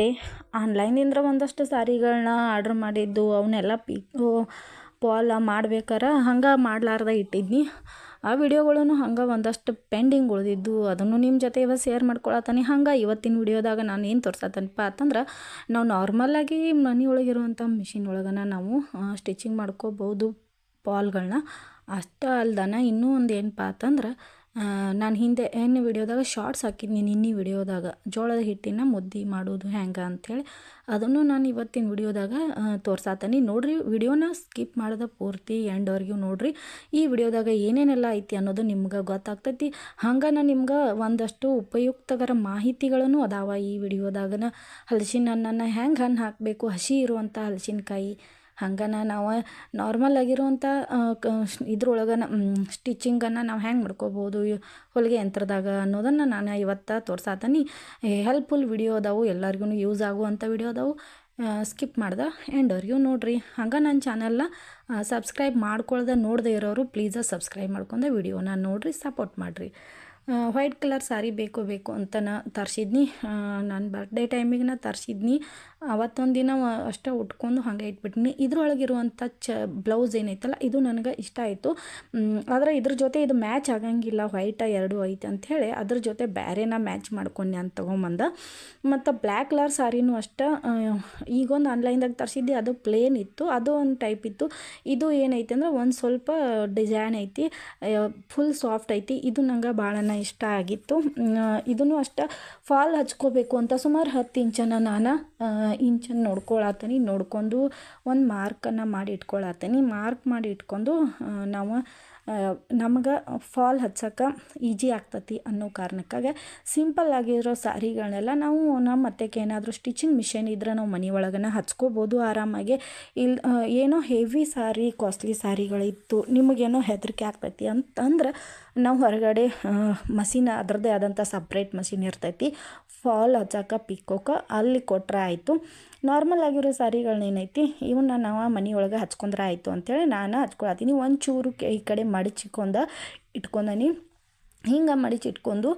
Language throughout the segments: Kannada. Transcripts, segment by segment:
ನಮಸ್ತೆ ಆನ್ಲೈನಿಂದ ಒಂದಷ್ಟು ಸಾರಿಗಳನ್ನ ಆರ್ಡ್ರ್ ಮಾಡಿದ್ದು ಅವನ್ನೆಲ್ಲ ಪಿ ಪಾಲ ಮಾಡ್ಬೇಕಾರೆ, ಹಂಗೆ ಮಾಡ್ಲಾರ್ದೆ ಇಟ್ಟಿದ್ನಿ. ಆ ವಿಡಿಯೋಗಳನ್ನು ಹಂಗೆ ಒಂದಷ್ಟು ಪೆಂಡಿಂಗ್ ಉಳಿದಿದ್ದು, ಅದನ್ನು ನಿಮ್ಮ ಜೊತೆ ಇವತ್ತು ಶೇರ್ ಮಾಡ್ಕೊಳತ್ತಾನೆ ಹಂಗೆ ಇವತ್ತಿನ ವಿಡಿಯೋದಾಗ ನಾನು ಏನು ತೋರ್ಸತ್ತನಪ್ಪ ಅಂತಂದ್ರೆ, ನಾವು ನಾರ್ಮಲಾಗಿ ಮನೆ ಒಳಗಿರುವಂಥ ಮಿಷಿನ್ ಒಳಗನ ನಾವು ಸ್ಟಿಚಿಂಗ್ ಮಾಡ್ಕೋಬೋದು ಪಾಲ್ಗಳನ್ನ ಅಷ್ಟೇ ಅಲ್ದನ ಇನ್ನೂ ಒಂದು ಏನಪ್ಪ ಅಂತಂದ್ರೆ ನಾನು ಹಿಂದೆ ಎಣ್ಣೆ ವಿಡಿಯೋದಾಗ ಶಾರ್ಟ್ಸ್ ಹಾಕಿದ್ದೀನಿ ನಿನ್ನೆ ವಿಡಿಯೋದಾಗ. ಜೋಳದ ಹಿಟ್ಟಿನ ಮುದ್ದೆ ಮಾಡೋದು ಹೆಂಗೆ ಅಂಥೇಳಿ ಅದನ್ನು ನಾನು ಇವತ್ತಿನ ವಿಡಿಯೋದಾಗ ತೋರ್ಸಾತೀನಿ. ನೋಡಿರಿ, ವಿಡಿಯೋನ ಸ್ಕಿಪ್ ಮಾಡ್ದೆ ಪೂರ್ತಿ ಎಂಡವರೆಗೂ ನೋಡಿರಿ. ಈ ವಿಡಿಯೋದಾಗ ಏನೇನೆಲ್ಲ ಐತಿ ಅನ್ನೋದು ನಿಮ್ಗೆ ಗೊತ್ತಾಗ್ತೈತಿ. ಹಂಗೆ ನಾನು ನಿಮ್ಗೆ ಒಂದಷ್ಟು ಉಪಯುಕ್ತಕರ ಮಾಹಿತಿಗಳನ್ನು ಅದಾವ ಈ ವಿಡಿಯೋದಾಗನ. ಹಲಸಿನ ಹಣ್ಣನ್ನು ಹೆಂಗೆ ಹಣ್ಣು ಹಾಕಬೇಕು, ಹಸಿ ಇರುವಂಥ ಹಲಸಿನಕಾಯಿ ಹಂಗನ ನಾವು ನಾರ್ಮಲ್ ಆಗಿರುವಂಥ ಇದ್ರೊಳಗನ ಸ್ಟಿಚಿಂಗನ್ನು ನಾವು ಹೆಂಗೆ ಮಾಡ್ಕೋಬೋದು? ಹೊಲಿಗೆ ಯಂತ್ರದಾಗ ಅನ್ನೋದನ್ನು ನಾನು ಇವತ್ತು ತೋರ್ಸಾತೀನಿ. ಹೆಲ್ಪ್ಫುಲ್ ವಿಡಿಯೋ ಅದಾವು ಎಲ್ಲರಿಗೂ ಯೂಸ್ ಆಗುವಂಥ ವಿಡಿಯೋ ಅದಾವು. ಸ್ಕಿಪ್ ಮಾಡ್ದೆ ಎಂಡವ್ರಿಗೂ ನೋಡಿರಿ. ಹಂಗೆ ನನ್ನ ಚಾನಲ್ನ ಸಬ್ಸ್ಕ್ರೈಬ್ ಮಾಡ್ಕೊಳ್ದೆ ನೋಡದೆ ಇರೋರು ಪ್ಲೀಸ ಸಬ್ಸ್ಕ್ರೈಬ್ ಮಾಡ್ಕೊಂಡೆ ವಿಡಿಯೋನ ನೋಡಿರಿ ಸಪೋರ್ಟ್ ಮಾಡಿರಿ. ವೈಟ್ ಕಲರ್ ಸಾರಿ ಬೇಕು ಬೇಕು ಅಂತ ತರಿಸಿದ್ನಿ. ನಾನು ಬರ್ಡೇ ಟೈಮಿಗೆ ನಾ ತರಿಸಿದ್ನಿ. ಅವತ್ತೊಂದು ದಿನ ಅಷ್ಟೇ ಉಟ್ಕೊಂಡು ಹಾಗೆ ಇಟ್ಬಿಟ್ಟಿನಿ ಇದ್ರೊಳಗಿರುವಂಥ ಚ ಬ್ಲೌಸ್ ಏನೈತಲ್ಲ, ಇದು ನನಗೆ ಇಷ್ಟ ಆಯಿತು. ಆದರೆ ಇದ್ರ ಜೊತೆ ಇದು ಮ್ಯಾಚ್ ಆಗಂಗಿಲ್ಲ ವೈಟ ಎರಡು ಐತೆ ಅಂಥೇಳಿ ಅದ್ರ ಜೊತೆ ಬೇರೆನ ಮ್ಯಾಚ್ ಮಾಡ್ಕೊಂಡೆ ಅಂತ ತೊಗೊಂಬಂದ. ಮತ್ತು ಬ್ಲ್ಯಾಕ್ ಕಲರ್ ಸಾರಿನೂ ಅಷ್ಟೇ ಈಗೊಂದು ಆನ್ಲೈನ್ದಾಗ ತರಿಸಿದ್ದೆ, ಅದು ಪ್ಲೇನ್ ಇತ್ತು. ಅದು ಒಂದು ಟೈಪ್ ಇತ್ತು. ಇದು ಏನೈತೆ ಅಂದ್ರೆ ಒಂದು ಸ್ವಲ್ಪ ಡಿಸೈನ್ ಐತಿ ಫುಲ್ ಸಾಫ್ಟ್ ಐತಿ. ಇದು ನಂಗೆ ಭಾಳನ ಇಷ್ಟ ಆಗಿತ್ತು. ಇದನ್ನು ಅಷ್ಟೇ ಫಾಲ್ ಹಚ್ಕೋಬೇಕು ಅಂತ ಸುಮಾರು ಹತ್ತು ಇಂಚನ ನಾನು ಇಂಚನ್ನು ನೋಡ್ಕೊಳತ್ತೀನಿ ನೋಡ್ಕೊಂಡು ಒಂದು ಮಾರ್ಕನ್ನು ಮಾಡಿ ಇಟ್ಕೊಳತ್ತೀನಿ ಮಾರ್ಕ್ ಮಾಡಿ ಇಟ್ಕೊಂಡು ನಾವು ನಮ್ಗೆ ಫಾಲ್ ಹಚ್ಚಕ್ಕೆ ಈಜಿ ಆಗ್ತತಿ ಅನ್ನೋ ಕಾರಣಕ್ಕಾಗಿ ಸಿಂಪಲ್ ಆಗಿರೋ ಸಾರಿಗಳನ್ನೆಲ್ಲ ನಾವು ನಮ್ಮ ಅತ್ತೆಗೆ ಏನಾದರೂ ಸ್ಟಿಚಿಂಗ್ ಮಿಷಿನ್ ಇದ್ರೆ ನಾವು ಮನೆ ಒಳಗನ ಹಚ್ಕೋಬೋದು ಆರಾಮಾಗಿ. ಇಲ್ಲಿ ಏನೋ ಹೆವಿ ಸಾರಿ ಕಾಸ್ಟ್ಲಿ ಸ್ಯಾರಿಗಳಿತ್ತು ನಿಮಗೇನೋ ಹೆದರಿಕೆ ಆಗ್ತೈತಿ ಅಂತಂದ್ರೆ ನಾವು ಹೊರಗಡೆ ಮಷಿನ್ ಅದರದೇ ಆದಂಥ ಸಪ್ರೇಟ್ ಮಷಿನ್ ಇರ್ತೈತಿ. ಫಾಲ್ ಹಚ್ಚಾಕ ಪಿಕ್ಕೋಕೆ ಅಲ್ಲಿ ಕೊಟ್ರೆ ಆಯಿತು. ನಾರ್ಮಲ್ ಆಗಿರೋ ಸಾರಿಗಳನ್ನೇನೈತಿ ಇವನ್ನ ನಾವು ಮನೆಯೊಳಗೆ ಹಚ್ಕೊಂಡ್ರೆ ಆಯಿತು ಅಂಥೇಳಿ ನಾನು ಹಚ್ಕೊಳತ್ತೀನಿ. ಚೂರು ಈ ಕಡೆ ಮಡಚಿಕೊಂಡು ಇಟ್ಕೊಂಡನಿ. ಹಿಂಗೆ ಮಡಿಚಿಟ್ಕೊಂಡು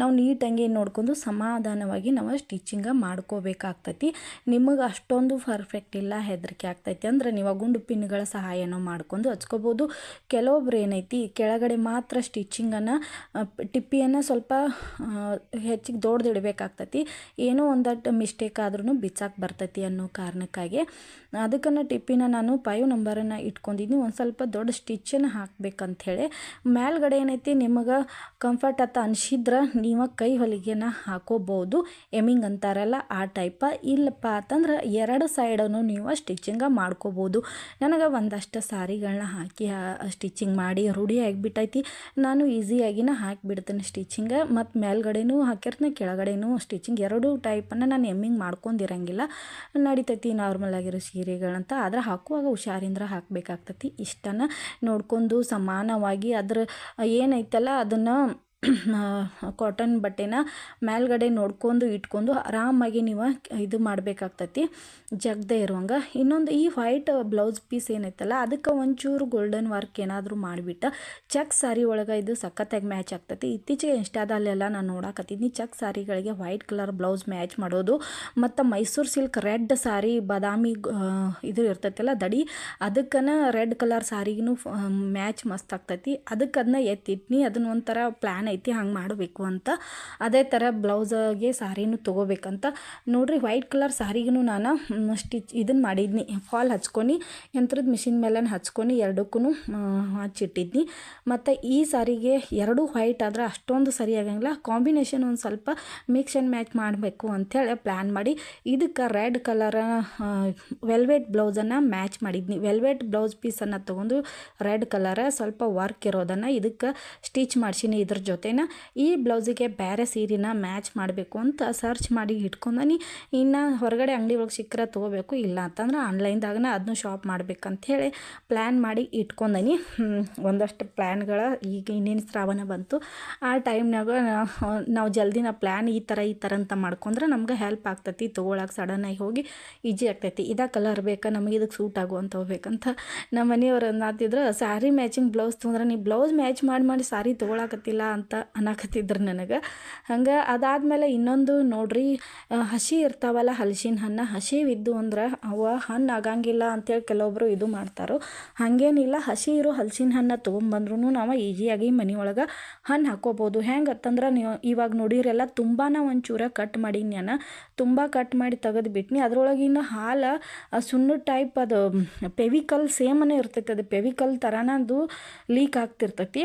ನಾವು ನೀಟಾಗಿ ನೋಡ್ಕೊಂಡು ಸಮಾಧಾನವಾಗಿ ನಾವು ಸ್ಟಿಚಿಂಗ ಮಾಡ್ಕೋಬೇಕಾಗ್ತೈತಿ. ನಿಮಗೆ ಅಷ್ಟೊಂದು ಪರ್ಫೆಕ್ಟ್ ಇಲ್ಲ, ಹೆದರಿಕೆ ಆಗ್ತೈತಿ. ಅಂದ್ರೆ ನೀವು ಗುಂಡು ಪಿನ್ಗಳ ಸಹಾಯನೂ ಮಾಡ್ಕೊಂಡು ಹಚ್ಕೋಬೋದು. ಕೆಲವೊಬ್ರು ಏನೈತಿ, ಕೆಳಗಡೆ ಮಾತ್ರ ಸ್ಟಿಚಿಂಗನ್ನು ಟಿಪ್ಪಿಯನ್ನು ಸ್ವಲ್ಪ ಹೆಚ್ಚಿಗೆ ದೊಡ್ದಿಡಬೇಕಾಗ್ತೈತಿ. ಏನೋ ಒಂದಷ್ಟು ಮಿಸ್ಟೇಕ್ ಆದ್ರೂ ಬಿಚ್ಚಾಕೆ ಬರ್ತೈತಿ ಅನ್ನೋ ಕಾರಣಕ್ಕಾಗಿ. ಅದಕ್ಕನ್ನು ಟಿಪ್ಪಿನ ನಾನು ಫೈವ್ ನಂಬರನ್ನು ಇಟ್ಕೊಂಡಿದ್ದೀನಿ ಒಂದು ಸ್ವಲ್ಪ ದೊಡ್ಡ ಸ್ಟಿಚನ್ನು ಹಾಕ್ಬೇಕಂಥೇಳಿ ಮೇಲ್ಗಡೆ ಏನೈತಿ, ನಿಮಗೆ ಕಂಫರ್ಟ್ ಅಂತ ಅನಿಸಿದ್ರೆ ನೀವು ಕೈ ಹೊಲಿಗೆನ ಹಾಕೋಬೋದು. ಎಮಿಂಗ್ ಅಂತಾರಲ್ಲ ಆ ಟೈಪ ಇಲ್ಲಪ್ಪ ಅಂತಂದ್ರೆ ಎರಡು ಸೈಡನ್ನು ನೀವು ಸ್ಟಿಚಿಂಗ ಮಾಡ್ಕೋಬೋದು. ನನಗೆ ಒಂದಷ್ಟು ಸಾರಿಗಳನ್ನ ಹಾಕಿ ಸ್ಟಿಚಿಂಗ್ ಮಾಡಿ ರೂಢಿ ಆಗಿಬಿಟ್ಟೈತಿ. ನಾನು ಈಸಿಯಾಗಿನ ಹಾಕಿಬಿಡ್ತೇನೆ ಸ್ಟಿಚಿಂಗ ಮತ್ತು ಮೇಲ್ಗಡೆನೂ ಹಾಕಿರ್ತೇನೆ ಕೆಳಗಡೆನೂ ಸ್ಟಿಚಿಂಗ್ ಎರಡು ಟೈಪನ್ನು ನಾನು ಎಮ್ಮಿಂಗ್ ಮಾಡ್ಕೊಂಡಿರಂಗಿಲ್ಲ. ನಡಿತೈತಿ ನಾರ್ಮಲ್ ಆಗಿರೋ ಸೀರೆಗಳಂತ. ಆದರೆ ಹಾಕುವಾಗ ಹುಷಾರಿಂದ ಹಾಕಬೇಕಾಗ್ತೈತಿ. ಇಷ್ಟನ್ನು ನೋಡ್ಕೊಂಡು ಸಮಾನವಾಗಿ ಅದ್ರ ಏನೈತಲ್ಲ ಅದನ್ನು ಕಾಟನ್ ಬಟ್ಟೆನ ಮೇಲ್ಗಡೆ ನೋಡ್ಕೊಂಡು ಇಟ್ಕೊಂಡು ಆರಾಮಾಗಿ ನೀವು ಇದು ಮಾಡಬೇಕಾಗ್ತತಿ. ಜಗದೇ ಇರುವಂಗೆ. ಇನ್ನೊಂದು ಈ ವೈಟ್ ಬ್ಲೌಸ್ ಪೀಸ್ ಏನೈತಲ್ಲ, ಅದಕ್ಕೆ ಒಂಚೂರು ಗೋಲ್ಡನ್ ವರ್ಕ್ ಏನಾದರೂ ಮಾಡಿಬಿಟ್ಟು ಚೆಕ್ ಸಾರಿ ಒಳಗೆ ಇದು ಸಖತ್ತಾಗಿ ಮ್ಯಾಚ್ ಆಗ್ತತಿ. ಇತ್ತೀಚೆಗೆ ಇನ್ಸ್ಟಾದಲ್ಲೆಲ್ಲ ನಾನು ನೋಡಾಕತ್ತಿದ್ನಿ ಚೆಕ್ ಸಾರಿಗಳಿಗೆ ವೈಟ್ ಕಲರ್ ಬ್ಲೌಸ್ ಮ್ಯಾಚ್ ಮಾಡೋದು. ಮತ್ತು ಮೈಸೂರು ಸಿಲ್ಕ್ ರೆಡ್ ಸಾರಿ ಬಾದಾಮಿ ಇದು ಇರ್ತೈತಲ್ಲ ದಡಿ, ಅದಕ್ಕನ ರೆಡ್ ಕಲರ್ ಸಾರಿಗೂ ಮ್ಯಾಚ್ ಮಸ್ತ್ ಆಗ್ತೈತಿ. ಅದಕ್ಕೆ ಅದನ್ನ ಎತ್ತಿಟ್ನಿ, ಅದನ್ನ ಒಂಥರ ಪ್ಲ್ಯಾನ್ ಐತಿ ಹಂಗೆ ಮಾಡಬೇಕು ಅಂತ ಅದೇ ಥರ ಬ್ಲೌಸಗೆ ಸಾರಿನೂ ತೊಗೋಬೇಕಂತ. ನೋಡ್ರಿ ವೈಟ್ ಕಲರ್ ಸಾರಿಗೂ ನಾನು ಸ್ಟಿಚ್ ಇದನ್ನು ಮಾಡಿದ್ನಿ. ಫಾಲ್ ಹಚ್ಕೊಂಡು ಯಂತ್ರದ ಮಿಷಿನ್ ಮೇಲೆ ಹಚ್ಕೊಂಡು ಎರಡಕ್ಕೂ ಹಚ್ಚಿಟ್ಟಿದ್ನಿ. ಮತ್ತು ಈ ಸಾರಿಗೆ ಎರಡೂ ವೈಟ್ ಆದರೆ ಅಷ್ಟೊಂದು ಸರಿ ಆಗಂಗಿಲ್ಲ. ಕಾಂಬಿನೇಷನ್ ಒಂದು ಸ್ವಲ್ಪ ಮಿಕ್ಸ್ ಆ್ಯಂಡ್ ಮ್ಯಾಚ್ ಮಾಡಬೇಕು ಅಂಥೇಳಿ ಪ್ಲ್ಯಾನ್ ಮಾಡಿ. ಇದಕ್ಕೆ ರೆಡ್ ಕಲರ ವೆಲ್ವೆಟ್ ಬ್ಲೌಸನ್ನು ಮ್ಯಾಚ್ ಮಾಡಿದ್ನಿ. ವೆಲ್ವೆಟ್ ಬ್ಲೌಸ್ ಪೀಸನ್ನು ತೊಗೊಂಡು ರೆಡ್ ಕಲರ ಸ್ವಲ್ಪ ವರ್ಕ್ ಇರೋದನ್ನು ಇದಕ್ಕೆ ಸ್ಟಿಚ್ ಮಾಡ್ಸೀನಿ ಇದ್ರ ಜೊತೆನ ಈ ಬ್ಲೌಸಿಗೆ ಬೇರೆ ಸೀರೆನ ಮ್ಯಾಚ್ ಮಾಡಬೇಕು ಅಂತ ಸರ್ಚ್ ಮಾಡಿ ಇಟ್ಕೊಂಡನಿ. ಇನ್ನು ಹೊರಗಡೆ ಅಂಗಡಿ ಒಳಗೆ ಸಿಕ್ಕರೆ ತೊಗೋಬೇಕು, ಇಲ್ಲ ಅಂತಂದ್ರೆ ಆನ್ಲೈನ್ದಾಗನ ಅದನ್ನು ಶಾಪ್ ಮಾಡ್ಬೇಕಂಥೇಳಿ ಪ್ಲ್ಯಾನ್ ಮಾಡಿ ಇಟ್ಕೊಂಡನಿ. ಒಂದಷ್ಟು ಪ್ಲ್ಯಾನ್ಗಳ ಈಗ ಇನ್ನೇನು ಶ್ರಾವಣ ಬಂತು. ಆ ಟೈಮ್ನಾಗ ನಾವು ಜಲ್ದಿನ ಪ್ಲ್ಯಾನ್ ಈ ಥರ ಈ ಥರ ಅಂತ ಮಾಡ್ಕೊಂಡ್ರೆ ನಮ್ಗೆ ಹೆಲ್ಪ್ ಆಗ್ತೈತಿ. ತೊಗೊಳಕ್ಕೆ ಸಡನ್ನಾಗಿ ಹೋಗಿ ಈಜಿ ಆಗ್ತೈತಿ. ಇದೇ ಕಲರ್ ಬೇಕಾ, ನಮಗೆ ಇದಕ್ಕೆ ಸೂಟ್ ಆಗುವಂಥ ಹೋಗ್ಬೇಕಂತ ನಮ್ಮ ಮನೆಯವ್ರು ಅನ್ನತ್ತಿದ್ರು ಸ್ಯಾರಿ ಮ್ಯಾಚಿಂಗ್ ಬ್ಲೌಸ್ ತೊಗೊಂಡ್ರೆ ನೀವು ಬ್ಲೌಸ್ ಮ್ಯಾಚ್ ಮಾಡಿ ಮಾಡಿ ಸಾರಿ ತೊಗೊಳಕತ್ತಿಲ್ಲ ಅಂತ ಅಂತ ಅನ್ನಕತ್ತಿದ್ರು ನನಗೆ. ಹಂಗೆ ಅದಾದಮೇಲೆ ಇನ್ನೊಂದು ನೋಡ್ರಿ ಹಸಿ ಇರ್ತಾವಲ್ಲ ಹಲಸಿನ ಹಣ್ಣು ಹಸಿವಿದ್ದು ಅಂದ್ರೆ ಅವ ಹಣ್ಣು ಆಗಂಗಿಲ್ಲ ಅಂತೇಳಿ ಕೆಲವೊಬ್ಬರು ಇದು ಮಾಡ್ತಾರೋ. ಹಾಗೇನಿಲ್ಲ, ಹಸಿ ಇರೋ ಹಲಸಿನ ಹಣ್ಣು ತೊಗೊಂಬಂದ್ರೂ ನಾವು ಈಸಿಯಾಗಿ ಮನೆಯೊಳಗೆ ಹಣ್ಣು ಹಾಕ್ಕೋಬೋದು ಹೆಂಗೆ ಅಂತಂದ್ರೆ ನೀವು ಇವಾಗ ನೋಡಿರೆಲ್ಲ ತುಂಬಾ ಒಂಚೂರ ಕಟ್ ಮಾಡೀನಿ ನಾನು ತುಂಬ ಕಟ್ ಮಾಡಿ ತೆಗೆದು ಬಿಟ್ನಿ ಅದ್ರೊಳಗಿನ ಹಾಲು ಸುಣ್ಣ ಟೈಪ್ ಅದು, ಪೆವಿಕಲ್ ಸೇಮನೇ ಇರ್ತೈತೆ. ಅದು ಪೆವಿಕಲ್ ಥರನ ಅದು ಲೀಕ್ ಆಗ್ತಿರ್ತೈತಿ.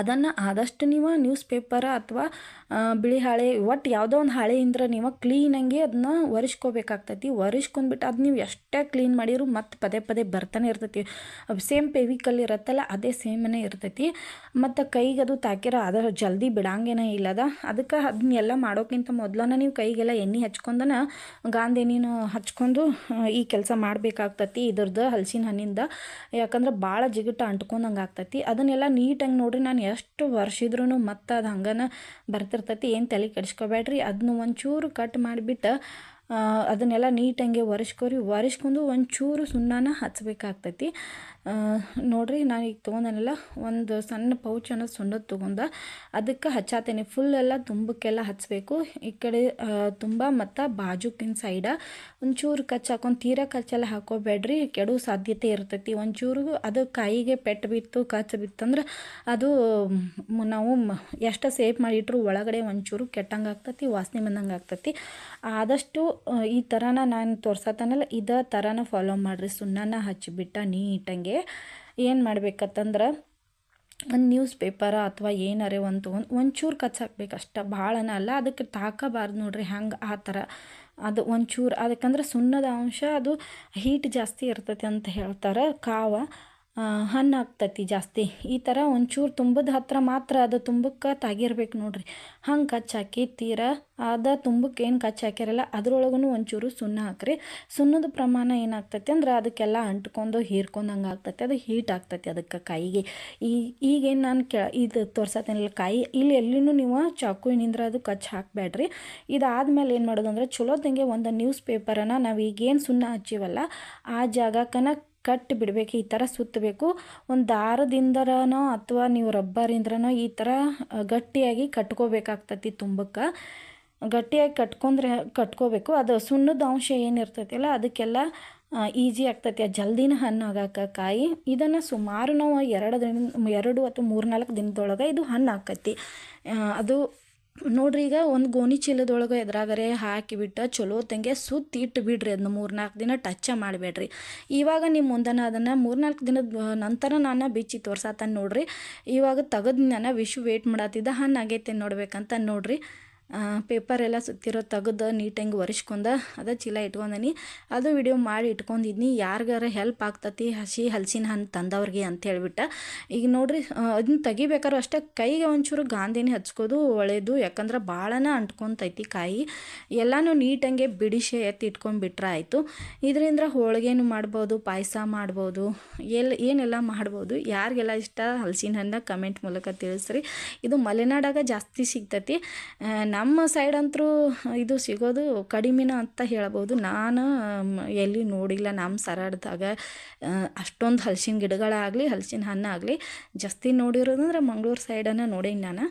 ಅದನ್ನು ಆದಷ್ಟು ನೀವು ನ್ಯೂಸ್ ಪೇಪರ ಅಥವಾ ಬಿಳಿ ಹಾಳೆ ಒಟ್ಟು ಯಾವುದೋ ಒಂದು ಹಾಳೆಯಿಂದ ನೀವು ಕ್ಲೀನಾಗಿ ಅದನ್ನ ಒರೆಸ್ಕೋಬೇಕಾಗ್ತೈತಿ. ಒರೆಸ್ಕೊಂಡ್ಬಿಟ್ಟು ಅದು ನೀವು ಎಷ್ಟೇ ಕ್ಲೀನ್ ಮಾಡಿದ್ರು ಮತ್ತೆ ಪದೇ ಪದೇ ಬರ್ತಾನೆ ಇರ್ತೈತಿ. ಸೇಮ್ ಪೆವಿಕಲ್ ಇರುತ್ತಲ್ಲ, ಅದೇ ಸೇಮನೇ ಇರ್ತೈತಿ. ಮತ್ತು ಕೈಗೆ ಅದು ತಾಕಿರ ಅದರ ಜಲ್ದಿ ಬಿಡಂಗೇನೇ ಇಲ್ಲದ. ಅದಕ್ಕೆ ಅದನ್ನೆಲ್ಲ ಮಾಡೋಕ್ಕಿಂತ ಮೊದಲನ ನೀವು ಕೈಗೆಲ್ಲ ಎಣ್ಣೆ ಹಚ್ಕೊಂಡನ ಗಾಂಧಿ ಎಣ್ಣೆನ ಹಚ್ಕೊಂಡು ಈ ಕೆಲಸ ಮಾಡಬೇಕಾಗ್ತತಿ ಇದ್ರದ್ದು ಹಲಸಿನ ಹಣ್ಣಿಂದ. ಯಾಕಂದ್ರೆ ಭಾಳ ಜಿಗಿಟ ಅಂಟ್ಕೊಂಡಂಗೆ ಆಗ್ತೈತಿ ಅದನ್ನೆಲ್ಲ ನೀಟಾಗಿ ನೋಡ್ರಿ ನಾನು ಎಷ್ಟು ವರ್ಷಿದ್ರೂ ಮತ್ತೆ ಅದು ಹಂಗನ ಬರ್ತಿರ್ತೈತಿ ಏನು ತಲೆ ಕೆಡಿಸ್ಕೋಬೇಡ್ರಿ ಅದನ್ನು ಒಂಚೂರು ಕಟ್ ಮಾಡಿಬಿಟ್ಟು ಅದನ್ನೆಲ್ಲ ನೀಟಂಗೆ ಒರೆಸ್ಕೊರಿ. ಒರೆಸ್ಕೊಂಡು ಒಂಚೂರು ಸುಣ್ಣನ ಹಚ್ಬೇಕಾಗ್ತೈತಿ. ನೋಡಿರಿ, ನಾನು ಈಗ ತೊಗೊಂಡನೆಲ್ಲ, ಒಂದು ಸಣ್ಣ ಪೌಚ್ ಅನ್ನೋದು ಸುಣ್ಣದ ತೊಗೊಂಡ ಅದಕ್ಕೆ ಹಚ್ಚಾತೇನೆ. ಫುಲ್ ಎಲ್ಲ ತುಂಬಕ್ಕೆಲ್ಲ ಹಚ್ಚಬೇಕು ಈ ಕಡೆ ತುಂಬ ಮತ್ತು ಬಾಜುಕಿನ ಸೈಡ ಒಂಚೂರು ಕಚ್ ಹಾಕೊಂಡು, ತೀರ ಕಚ್ಚೆಲ್ಲ ಹಾಕೋಬೇಡ್ರಿ. ಕೆಡೋ ಸಾಧ್ಯತೆ ಇರ್ತೈತಿ. ಒಂಚೂರು ಅದು ಕಾಯಿಗೆ ಪೆಟ್ಟು ಬಿತ್ತು, ಕಚ್ಚ ಬಿತ್ತಂದ್ರೆ ಅದು ನಾವು ಎಷ್ಟು ಸೇಫ್ ಮಾಡಿಟ್ರು ಒಳಗಡೆ ಒಂಚೂರು ಕೆಟ್ಟಂಗೆ ಆಗ್ತೈತಿ ವಾಸನೆ ಬಂದಂಗೆ ಆಗ್ತೈತಿ ಆದಷ್ಟು ಈ ಥರನ ನಾನು ತೋರ್ಸತ್ತನಲ್ಲ ಇದೇ ಥರನ ಫಾಲೋ ಮಾಡಿರಿ, ಸುಣ್ಣನ ಹಚ್ಚಿಬಿಟ್ಟ ನೀಟಂಗೆ. ಏನು ಮಾಡ್ಬೇಕತ್ತಂದ್ರೆ, ಒಂದು ನ್ಯೂಸ್ ಪೇಪರ ಅಥವಾ ಏನಾರೇ ಒಂದು ತೊಗೊಂಡು, ಒಂಚೂರು ಕಚ್ಚಾಕ್ಬೇಕು ಅಷ್ಟೇ, ಭಾಳನ ಅಲ್ಲ ಅದಕ್ಕೆ ತಾಕಬಾರ್ದು ನೋಡ್ರಿ ಹಂಗೆ ಆ ಥರ. ಅದು ಒಂಚೂರು, ಅದಕ್ಕಂದ್ರೆ ಸುಣ್ಣದ ಅಂಶ ಅದು ಹೀಟ್ ಜಾಸ್ತಿ ಇರ್ತೈತೆ ಅಂತ ಹೇಳ್ತಾರೆ, ಕಾವ. ಹಣ್ಣು ಆಗ್ತೈತಿ ಜಾಸ್ತಿ. ಈ ಥರ ಒಂಚೂರು ತುಂಬದ ಹತ್ತಿರ ಮಾತ್ರ ಅದು ತುಂಬಕ್ಕೆ ತಾಗಿರ್ಬೇಕು ನೋಡ್ರಿ. ಹಂಗೆ ಕಚ್ಚಾಕಿ ತೀರಾ ಅದ ತುಂಬಕ್ಕೆ ಏನು ಕಚ್ ಹಾಕಿರಲ್ಲ ಅದ್ರೊಳಗೂ ಒಂಚೂರು ಸುಣ್ಣ ಹಾಕ್ರಿ. ಸುಣ್ಣದ ಪ್ರಮಾಣ ಏನಾಗ್ತೈತಿ ಅಂದ್ರೆ ಅದಕ್ಕೆಲ್ಲ ಅಂಟ್ಕೊಂಡು ಹೀರ್ಕೊಂಡಂಗೆ ಆಗ್ತೈತಿ, ಅದು ಹೀಟ್ ಆಗ್ತೈತಿ ಅದಕ್ಕೆ ಕಾಯಿಗೆ. ಈ, ಈಗೇನು ನಾನು ಕೆ, ಇದು ತೋರ್ಸತ್ತೇನಿಲ್ಲ ಕಾಯಿ, ಇಲ್ಲಿ ಎಲ್ಲಿನೂ ನೀವು ಚಾಕುವಿನಿಂದ ಅದು ಕಚ್ಚಿ ಹಾಕಬೇಡ್ರಿ ಇದಾದ್ಮೇಲೆ ಏನು ಮಾಡೋದು ಅಂದ್ರೆ ಚಲೋದಂಗೆ ಒಂದು ನ್ಯೂಸ್ ಪೇಪರನ್ನು ನಾವು ಈಗೇನು ಸುಣ್ಣ ಹಚ್ಚೀವಲ್ಲ, ಆ ಜಾಗಕ್ಕನ ಕಟ್ಟಿ ಬಿಡಬೇಕು ಈ ಥರ ಸುತ್ತಬೇಕು. ಒಂದು ದಾರದಿಂದರನೋ ಅಥವಾ ನೀವು ರಬ್ಬರಿಂದ್ರನೋ ಈ ಥರ ಗಟ್ಟಿಯಾಗಿ ಕಟ್ಕೋಬೇಕಾಗ್ತತಿ ತುಂಬಕ್ಕೆ. ಗಟ್ಟಿಯಾಗಿ ಕಟ್ಕೊಂಡ್ರೆ, ಕಟ್ಕೋಬೇಕು. ಅದು ಸುಣ್ಣದ ಅಂಶ ಏನಿರ್ತೈತಿಲ್ಲ, ಅದಕ್ಕೆಲ್ಲ ಈಜಿ ಆಗ್ತೈತಿ. ಜಲ್ದಿನ ಹಣ್ಣು ಆಗಾಕ ಕಾಯಿ, ಇದನ್ನು ಸುಮಾರು ನಾವು ಎರಡು ದಿನ ಎರಡು ಅಥವಾ ಮೂರು ನಾಲ್ಕು ದಿನದೊಳಗೆ ಇದು ಹಣ್ಣು ಆಕತಿ ಅದು ನೋಡ್ರಿ ಈಗ ಒಂದು ಗೋಣಿ ಚೀಲದೊಳಗೆ ಎದ್ರಾಗರೆ ಹಾಕಿಬಿಟ್ಟು ಚಲೋ ತಂಗೆ ಸುತ್ತಿ ಇಟ್ಟು ಬಿಡ್ರಿ ಅದನ್ನ ಮೂರು ನಾಲ್ಕು ದಿನ ಟಚ್ಚ ಮಾಡಬೇಡ್ರಿ. ಇವಾಗ ನಿಮ್ಮ ಮುಂದನ ಅದನ್ನು ಮೂರು ನಾಲ್ಕು ದಿನದ ನಂತರ ನಾನು ಬಿಚ್ಚಿ ತೋರ್ಸತ್ತಾನ ನೋಡ್ರಿ. ಇವಾಗ ತೆಗೆದು ನಾನು ವಿಶು ವೇಟ್ ಮಾಡತ್ತಿದ್ದ ಹಣ್ಣು ಆಗೈತೆ ನೋಡ್ಬೇಕಂತ ನೋಡ್ರಿ. ಪೇಪರ್ ಎಲ್ಲ ಸುತ್ತಿರೋ ತೆಗೆದು ನೀಟಂಗೆ ಒರೆಸ್ಕೊಂಡ ಅದು ಚೀಲ ಇಟ್ಕೊಂಡನಿ. ಅದು ವಿಡಿಯೋ ಮಾಡಿ ಇಟ್ಕೊಂಡಿದ್ನಿ. ಯಾರಿಗಾರ ಹೆಲ್ಪ್ ಆಗ್ತತಿ ಹಸಿ ಹಲಸಿನ ಹಣ್ಣು ತಂದವ್ರಿಗೆ ಅಂತ ಹೇಳ್ಬಿಟ್ಟು. ಈಗ ನೋಡ್ರಿ ಅದನ್ನ ತೆಗಿಬೇಕಾದ್ರೂ ಅಷ್ಟೇ ಕೈಗೆ ಒಂಚೂರು ಗಾಂಧಿನಿ ಹಚ್ಕೋದು ಒಳ್ಳೇದು. ಯಾಕಂದ್ರೆ ಭಾಳನ ಅಂಟ್ಕೊಂತೈತಿ ಕಾಯಿ. ಎಲ್ಲನೂ ನೀಟಂಗೆ ಬಿಡಿಸಿ ಎತ್ತಿ ಇಟ್ಕೊಂಡ್ಬಿಟ್ರೆ ಆಯಿತು. ಇದರಿಂದ ಹೋಳಿಗೆನೂ ಮಾಡ್ಬೋದು ಪಾಯಸ ಮಾಡ್ಬೋದು ಎಲ್ಲಿ ಏನೆಲ್ಲ ಮಾಡ್ಬೋದು. ಯಾರಿಗೆಲ್ಲ ಇಷ್ಟ ಹಲಸಿನ ಹಣ್ಣು ಕಮೆಂಟ್ ಮೂಲಕ ತಿಳಿಸ್ರಿ. ಇದು ಮಲೆನಾಡಾಗ ಜಾಸ್ತಿ ಸಿಗ್ತತಿ. ಆ, ನಮ್ಮ ಸೈಡ್ ಅಂತೂ, ಇದು ಸಿಗೋದು ಕಡಿಮೆನ ಅಂತ ಹೇಳ್ಬೋದು. ನಾನು ಎಲ್ಲಿ ನೋಡಿಲ್ಲ ನಮ್ಮ ಸರಾಡ್ದಾಗ ಅಷ್ಟೊಂದು ಹಲಸಿನ ಗಿಡಗಳಾಗಲಿ, ಹಲಸಿನ ಹಣ್ಣಾಗಲಿ, ಜಾಸ್ತಿ ನೋಡಿರೋದಂದ್ರೆ ಮಂಗಳೂರು ಸೈಡನ್ನು ನೋಡೀನಿ ನಾನು.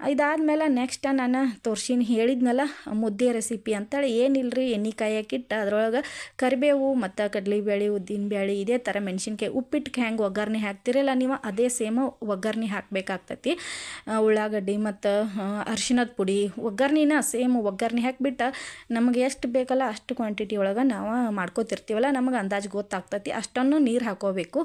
ಇದಾದ್ಮೇಲೆ ನೆಕ್ಸ್ಟ್ ನಾನು ತೋರ್ಸಿನಿ ಹೇಳಿದ್ನಲ್ಲ, ಮುದ್ದೆ ರೆಸಿಪಿ ಅಂತೇಳಿ ಏನಿಲ್ಲರಿ ಎಣ್ಣೆಕಾಯಿ ಹಾಕಿಟ್ಟು, ಅದ್ರೊಳಗೆ ಕರಿಬೇವು ಮತ್ತು ಕಡಲೆಬೇಳೆ ಉದ್ದಿನಬೇಳೆ ಇದೇ ಥರ ಮೆಣಸಿನ್ಕಾಯಿ ಉಪ್ಪಿಟ್ಟಿಗೆ ಹೆಂಗೆ ಒಗ್ಗರಣೆ ಹಾಕ್ತಿರಲ್ಲ ನೀವು, ಅದೇ ಸೇಮ್ ಒಗ್ಗರಣೆ ಹಾಕಬೇಕಾಗ್ತೈತಿ. ಉಳ್ಳಾಗಡ್ಡಿ ಮತ್ತು ಅರ್ಶಿನದ ಪುಡಿ, ಒಗ್ಗರ್ಣಿನ ಸೇಮ್ ಒಗ್ಗರಣೆ ಹಾಕಿಬಿಟ್ಟು ನಮಗೆ ಎಷ್ಟು ಬೇಕಲ್ಲ ಅಷ್ಟು ಕ್ವಾಂಟಿಟಿ ಒಳಗೆ ನಾವು ಮಾಡ್ಕೋತಿರ್ತೀವಲ್ಲ, ನಮಗೆ ಅಂದಾಜು ಗೊತ್ತಾಗ್ತೈತಿ, ಅಷ್ಟನ್ನು ನೀರು ಹಾಕೋಬೇಕು.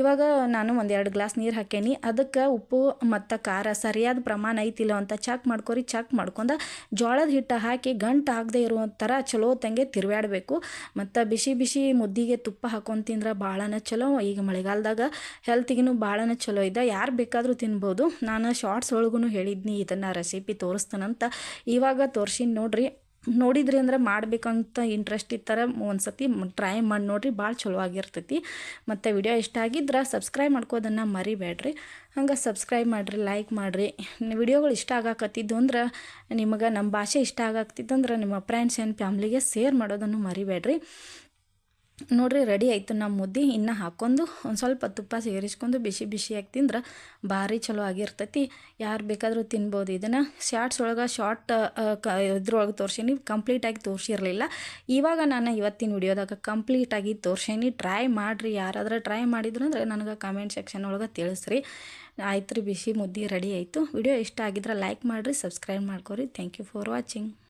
ಇವಾಗ ನಾನು ಒಂದೆರಡು ಗ್ಲಾಸ್ ನೀರು ಹಾಕೇನಿ, ಅದಕ್ಕೆ ಉಪ್ಪು ಮತ್ತು ಖಾರ ಸರಿಯಾದ ಪ್ರಮಾಣ ಐತಿಲ್ಲ ಅಂತ ಚೆಕ್ ಮಾಡ್ಕೊರಿ ಚೆಕ್ ಮಾಡ್ಕೊಂಡು ಜೋಳದ ಹಿಟ್ಟು ಹಾಕಿ ಗಂಟು ಹಾಕದೇ ಇರೋ ಥರ ಚಲೋ ತಂಗೆ ತಿರುವಾಡಬೇಕು ಮತ್ತು ಬಿಸಿ ಬಿಸಿ ಮುದ್ದಿಗೆ ತುಪ್ಪ ಹಾಕೊಂಡು ತಿಂದ್ರೆ ಭಾಳನ ಚಲೋ. ಈಗ ಮಳೆಗಾಲದಾಗ ಹೆಲ್ತಿಗೂ ಭಾಳನ ಚಲೋ ಇದೆ. ಯಾರು ಬೇಕಾದರೂ ತಿನ್ಬೋದು. ನಾನು ಶಾರ್ಟ್ಸ್ ಒಳಗೂ ಹೇಳಿದ್ನಿ, ಇದನ್ನು ರೆಸಿಪಿ ತೋರಿಸ್ತಾನಂತ. ಇವಾಗ ತೋರಿಸಿ ನೋಡ್ರಿ. ನೋಡಿದ್ರಿ ಅಂದ್ರೆ ಮಾಡ್ಬೇಕಂತ ಇಂಟ್ರೆಸ್ಟ್ ಇತ್ತರ ಒಂದು ಸತಿ ಟ್ರೈ ಮಾಡಿ ನೋಡ್ರಿ, ಭಾಳ ಚಲೋ ಆಗಿರ್ತೈತಿ. ಮತ್ತು ವಿಡಿಯೋ ಇಷ್ಟ ಆಗಿದ್ರೆ ಸಬ್ಸ್ಕ್ರೈಬ್ ಮಾಡ್ಕೋದನ್ನು ಮರಿಬೇಡ್ರಿ. ಹಂಗೆ ಸಬ್ಸ್ಕ್ರೈಬ್ ಮಾಡಿರಿ ಲೈಕ್ ಮಾಡಿರಿ. ವಿಡಿಯೋಗಳು ಇಷ್ಟ ಆಗಾಕತ್ತಿದ್ದು ಅಂದ್ರೆ ನಿಮಗೆ ನಮ್ಮ ಭಾಷೆ ಇಷ್ಟ ಆಗಾಕತ್ತಿದ್ದು ಅಂದ್ರೆ ನಿಮ್ಮ ಫ್ರೆಂಡ್ಸ್ ಆ್ಯಂಡ್ ಫ್ಯಾಮ್ಲಿಗೆ ಶೇರ್ ಮಾಡೋದನ್ನು ಮರಿಬೇಡ್ರಿ. ನೋಡ್ರಿ, ರೆಡಿ ಆಯಿತು. ನಮ್ಮ ಮುದ್ದೆ ಇನ್ನು ಹಾಕೊಂಡು ಒಂದು ಸ್ವಲ್ಪ ತುಪ್ಪ ಸೇರಿಸ್ಕೊಂಡು ಬಿಸಿ ಬಿಸಿಯಾಗಿ ತಿಂದ್ರೆ ಭಾರಿ ಚಲೋ ಆಗಿರ್ತೈತಿ. ಯಾರು ಬೇಕಾದರೂ ತಿನ್ಬೋದು. ಇದನ್ನು ಶಾರ್ಟ್ಸ್ ಒಳಗೆ ಶಾರ್ಟ್ ಕ, ಇದ್ರೊಳಗೆ ತೋರ್ಸೀನಿ. ಕಂಪ್ಲೀಟಾಗಿ ತೋರಿಸಿರಲಿಲ್ಲ. ಇವಾಗ ನಾನು ಇವತ್ತಿನ ವಿಡಿಯೋದಾಗ ಕಂಪ್ಲೀಟಾಗಿ ತೋರ್ಸೀನಿ. ಟ್ರೈ ಮಾಡಿರಿ. ಯಾರಾದರೂ ಟ್ರೈ ಮಾಡಿದ್ರು ಅಂದರೆ ನನಗೆ ಕಮೆಂಟ್ ಸೆಕ್ಷನ್ ಒಳಗೆ ತಿಳಿಸ್ರಿ. ಆಯ್ತು ರೀ ಬಿಸಿ ಮುದ್ದೆ ರೆಡಿ ಆಯಿತು. ವಿಡಿಯೋ ಇಷ್ಟ ಆಗಿದ್ರೆ ಲೈಕ್ ಮಾಡಿರಿ ಸಬ್ಸ್ಕ್ರೈಬ್ ಮಾಡ್ಕೊರಿ. Thank you for watching